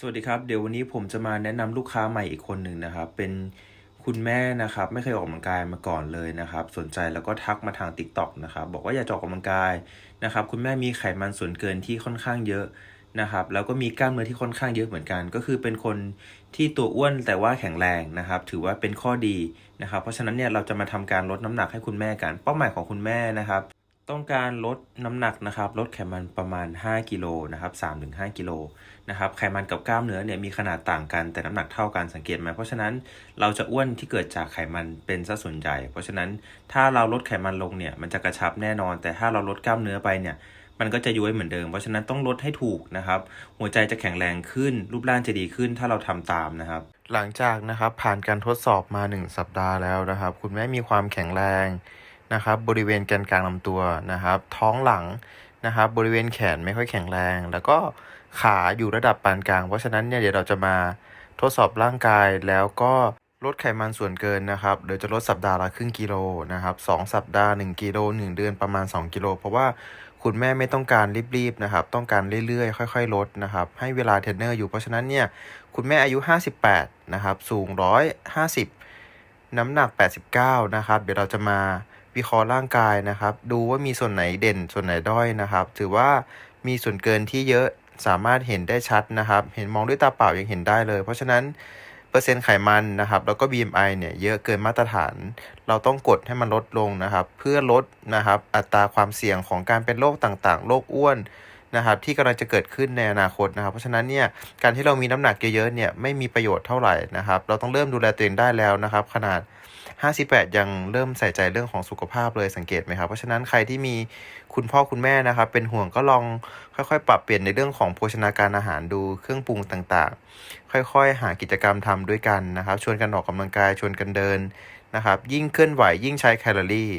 สวัสดีครับ เดี๋ยววันนี้ผมจะมาแนะนำลูกค้าใหม่อีกคนหนึ่งนะครับ เป็นคุณแม่นะครับ ไม่เคยออกกำลังกายมาก่อนเลยนะครับ สนใจแล้วก็ทักมาทาง t ิ k t o k นะครับ บอกว่าอยากจะออกกำลังกายนะครับ คุณแม่มีไขมันส่วนเกินที่ค่อนข้างเยอะนะครับ แล้วก็มีกล้ามเนื้อที่ค่อนข้างเยอะเหมือนกัน ก็คือเป็นคนที่ตัวอ้วนแต่ว่าแข็งแรงนะครับ ถือว่าเป็นข้อดีนะครับ เพราะฉะนั้นเนี่ยเราจะมาทำการลดน้ำหนักให้คุณแม่กัน เป้าหมายของคุณแม่นะครับ ต้องการลดน้ำหนักนะครับลดไขมันประมาณ 5กิโลนะครับ3-5กิโลนะครับไขมันกับกล้ามเนื้อเนี่ยมีขนาดต่างกันแต่น้ำหนักเท่ากันสังเกตไหมเพราะฉะนั้นเราจะอ้วนที่เกิดจากไขมันเป็นซะส่วนใหญ่ เพราะฉะนั้นถ้าเราลดไขมันลงเนี่ยมันจะกระชับแน่นอน แต่ถ้าเราลดกล้ามเนื้อไปเนี่ยมันก็จะย้วยเหมือนเดิม เพราะฉะนั้นต้องลดให้ถูกนะครับ หัวใจจะแข็งแรงขึ้น รูปร่างจะดีขึ้นถ้าเราทำตามนะครับ หลังจากนะครับผ่านการทดสอบมา 1 สัปดาห์แล้วนะครับ คุณแม่มีความแข็งแรง นะครับบริเวณแกนกลางลำตัวนะครับ ท้องหลังนะครับบริเวณแขนไม่ค่อยแข็งแรง แล้วก็ขาอยู่ระดับปานกลาง เพราะฉะนั้นเนี่ยเดี๋ยวเราจะมาทดสอบร่างกายแล้วก็ลดไขมันส่วนเกินนะครับเดี๋ยวจะลดสัปดาห์ละครึ่งกิโลนะครับสองสัปดาห์ 1กิโล1 เดือนประมาณ 2 กิโล เพราะว่าคุณแม่ไม่ต้องการรีบๆนะครับ ต้องการเรื่อยๆ ค่อย ๆ ลดนะครับ ให้เวลาเทรนเนอร์อยู่เพราะฉะนั้นเนี่ยคุณแม่อายุ 58 นะครับ สูง 150 น้ำหนัก 89 นะครับ เดี๋ยวเราจะมา วิเคราะห์ร่างกายนะครับ ดูว่ามีส่วนไหนเด่นส่วนไหนด้อยนะครับ ถือว่ามีส่วนเกินที่เยอะสามารถเห็นได้ชัดนะครับ เห็นมองด้วยตาเปล่ายังเห็นได้เลย เพราะฉะนั้นเปอร์เซ็นต์ไขมันนะครับ แล้วก็ BMI เนี่ยเยอะเกินมาตรฐาน เราต้องกดให้มันลดลงนะครับ เพื่อลดนะครับอัตราความเสี่ยงของการเป็นโรคต่างๆ โรคอ้วนนะครับที่กำลังจะเกิดขึ้นในอนาคตนะครับ เพราะฉะนั้นเนี่ยการที่เรามีน้ำหนักเยอะๆเนี่ยไม่มีประโยชน์เท่าไหร่นะครับ เราต้องเริ่มดูแลตัวเองได้แล้วนะครับ ขนาด 58 ยังเริ่มใส่ใจเรื่องของสุขภาพเลยสังเกตไหมครับเพราะฉะนั้นใครที่มีคุณพ่อคุณแม่นะครับ เป็นห่วงก็ลองค่อยๆ ปรับเปลี่ยนในเรื่องของโภชนาการอาหารดูเครื่องปรุงต่างๆ ค่อยๆ หากิจกรรมทำด้วยกันนะครับชวนกันออกกำลังกายชวนกันเดินนะครับยิ่งเคลื่อนไหวยิ่งใช้แคลอรี่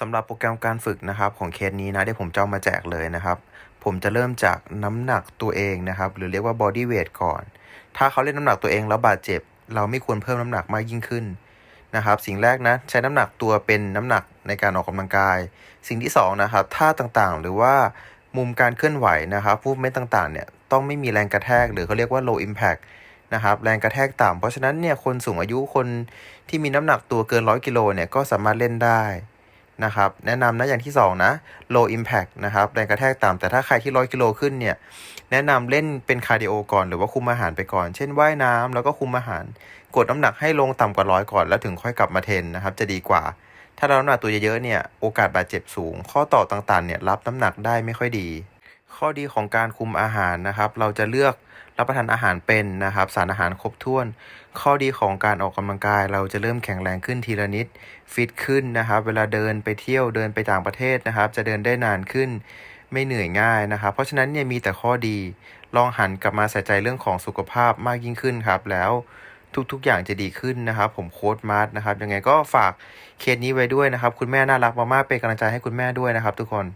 สำหรับโปรแกรมการฝึกนะครับของเคสนี้นะที่ผมจะามาแจกเลยนะครับผมจะเริ่มจากน้ำหนักตัวเองนะครับ หรือเรียกว่า body weight ก่อน ถ้าเขาเล่นน้ำหนักตัวเองแล้วบาดเจ็บ เราไม่ควรเพิ่มน้ำหนักมากยิ่งขึ้น นะครับ สิ่งแรกนะใช้น้ำหนักตัวเป็นน้ำหนักในการออกกำลังกาย สิ่งที่สองนะครับท่าต่างๆ หรือว่ามุมการเคลื่อนไหวนะครับมูฟเมนต์ต่างๆเนี่ยต้องไม่มีแรงกระแทก หรือเขาเรียกว่า low impact นะครับแรงกระแทกต่ำเพราะฉะนั้นเนี่ยคนสูงอายุคนที่มีน้ำหนักตัวเกิน 100กิโลเนี่ยก็สามารถเล่นได้ นะครับแนะนำนะอย่างที่สองนะ low impact นะครับแรงกระแทกต่ำแต่ถ้าใครที่ร้อยกิโลขึ้นเนี่ยแนะนำเล่นเป็นคาร์ดิโอก่อนหรือว่าคุมอาหารไปก่อน เช่นว่ายน้ำแล้วก็คุมอาหาร กดน้ำหนักให้ลงต่ำกว่าร้อยก่อนแล้วถึงค่อยกลับมาเทรนนะครับจะดีกว่า ถ้าเราน้ำหนักตัวเยอะๆเนี่ยโอกาสบาดเจ็บสูง ข้อต่อต่างๆเนี่ยรับน้ำหนักได้ไม่ค่อยดี ข้อดีของการคุมอาหารนะครับ เราจะเลือกรับประทานอาหารเป็นนะครับ สารอาหารครบถ้วน ข้อดีของการออกกำลังกาย เราจะเริ่มแข็งแรงขึ้นทีละนิดฟิตขึ้นนะครับ เวลาเดินไปเที่ยวเดินไปต่างประเทศนะครับ จะเดินได้นานขึ้นไม่เหนื่อยง่ายนะครับ เพราะฉะนั้นเนี่ยมีแต่ข้อดี ลองหันกลับมาใส่ใจเรื่องของสุขภาพมากยิ่งขึ้นครับ แล้วทุกๆ อย่างจะดีขึ้นนะครับ ผมโค้ดมาร์ทนะครับ ยังไงก็ฝากเคสนี้ไว้ด้วยนะครับ คุณแม่น่ารักมากๆเป็นกำลังใจให้คุณแม่ด้วยนะครับ ทุกคน